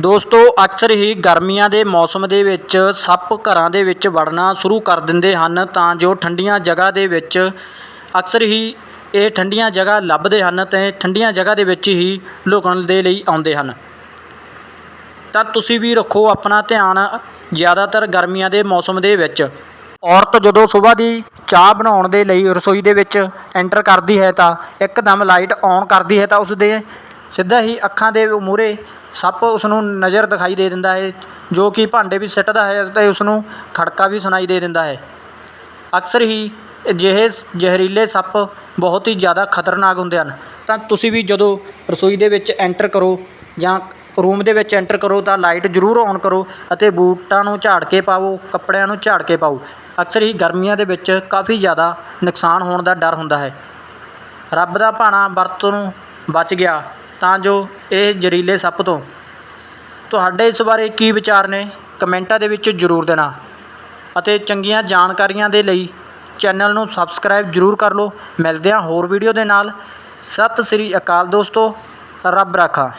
ਦੋਸਤੋ, ਅਕਸਰ ਹੀ ਗਰਮੀਆਂ ਦੇ ਮੌਸਮ ਦੇ ਵਿੱਚ ਸੱਪ ਘਰਾਂ ਦੇ ਵਿੱਚ ਵੜਨਾ ਸ਼ੁਰੂ ਕਰ ਦਿੰਦੇ ਹਨ ਤਾਂ ਜੋ ਠੰਡੀਆਂ ਜਗ੍ਹਾ ਦੇ ਵਿੱਚ ਅਕਸਰ ਹੀ ਇਹ ਠੰਡੀਆਂ ਜਗ੍ਹਾ ਲੱਭਦੇ ਹਨ ਅਤੇ ਠੰਡੀਆਂ ਜਗ੍ਹਾ ਦੇ ਵਿੱਚ ਹੀ ਲੁਕਣ ਦੇ ਲਈ ਆਉਂਦੇ ਹਨ। ਤਾਂ ਤੁਸੀਂ ਵੀ ਰੱਖੋ ਆਪਣਾ ਧਿਆਨ ਜ਼ਿਆਦਾਤਰ ਗਰਮੀਆਂ ਦੇ ਮੌਸਮ ਦੇ ਵਿੱਚ। ਔਰਤ ਜਦੋਂ ਸਵੇਰ ਦੀ ਚਾਹ ਬਣਾਉਣ ਦੇ ਲਈ ਰਸੋਈ ਦੇ ਵਿੱਚ ਐਂਟਰ ਕਰਦੀ ਹੈ ਤਾਂ ਇੱਕਦਮ ਲਾਈਟ ਔਨ ਕਰਦੀ ਹੈ ਤਾਂ ਉਸ ਦੇ ਸਿੱਧਾ ਹੀ ਅੱਖਾਂ ਦੇ ਮੂਹਰੇ ਸੱਪ ਉਸਨੂੰ ਨਜ਼ਰ ਦਿਖਾਈ ਦੇ ਦਿੰਦਾ ਹੈ, ਜੋ ਕਿ ਭਾਂਡੇ ਵੀ ਸਿੱਟਦਾ ਹੈ ਅਤੇ ਉਸਨੂੰ ਖੜਕਾ ਵੀ ਸੁਣਾਈ ਦੇ ਦਿੰਦਾ ਹੈ। ਅਕਸਰ ਹੀ ਅਜਿਹੇ ਜ਼ਹਿਰੀਲੇ ਸੱਪ ਬਹੁਤ ਹੀ ਜ਼ਿਆਦਾ ਖਤਰਨਾਕ ਹੁੰਦੇ ਹਨ। ਤਾਂ ਤੁਸੀਂ ਵੀ ਜਦੋਂ ਰਸੋਈ ਦੇ ਵਿੱਚ ਐਂਟਰ ਕਰੋ ਜਾਂ ਰੂਮ ਦੇ ਵਿੱਚ ਐਂਟਰ ਕਰੋ ਤਾਂ ਲਾਈਟ ਜ਼ਰੂਰ ਔਨ ਕਰੋ ਅਤੇ ਬੂਟਾਂ ਨੂੰ ਝਾੜ ਕੇ ਪਾਓ, ਕੱਪੜਿਆਂ ਨੂੰ ਝਾੜ ਕੇ ਪਾਓ। ਅਕਸਰ ਹੀ ਗਰਮੀਆਂ ਦੇ ਵਿੱਚ ਕਾਫੀ ਜ਼ਿਆਦਾ ਨੁਕਸਾਨ ਹੋਣ ਦਾ ਡਰ ਹੁੰਦਾ ਹੈ। ਰੱਬ ਦਾ ਭਾਣਾ ਵਰਤ ਨੂੰ ਬਚ ਗਿਆ। ਤਾਂ ਜੋ ਇਹ ਜ਼ਹਿਰੀਲੇ ਸੱਪ ਤੋਂ। ਤੁਹਾਡੇ ਇਸ ਬਾਰੇ ਕੀ ਵਿਚਾਰ ਨੇ? ਕਮੈਂਟਾਂ ਦੇ ਵਿੱਚ ਜ਼ਰੂਰ ਦੇਣਾ। ਅਤੇ ਚੰਗੀਆਂ ਜਾਣਕਾਰੀਆਂ ਦੇ ਲਈ ਚੈਨਲ ਨੂੰ ਸਬਸਕ੍ਰਾਈਬ ਜ਼ਰੂਰ ਕਰ ਲਓ। ਮਿਲਦੇ ਹਾਂ ਹੋਰ ਵੀਡੀਓ ਦੇ ਨਾਲ। ਸਤਿ ਸ੍ਰੀ ਅਕਾਲ ਦੋਸਤੋ। ਰੱਬ ਰਾਖਾ।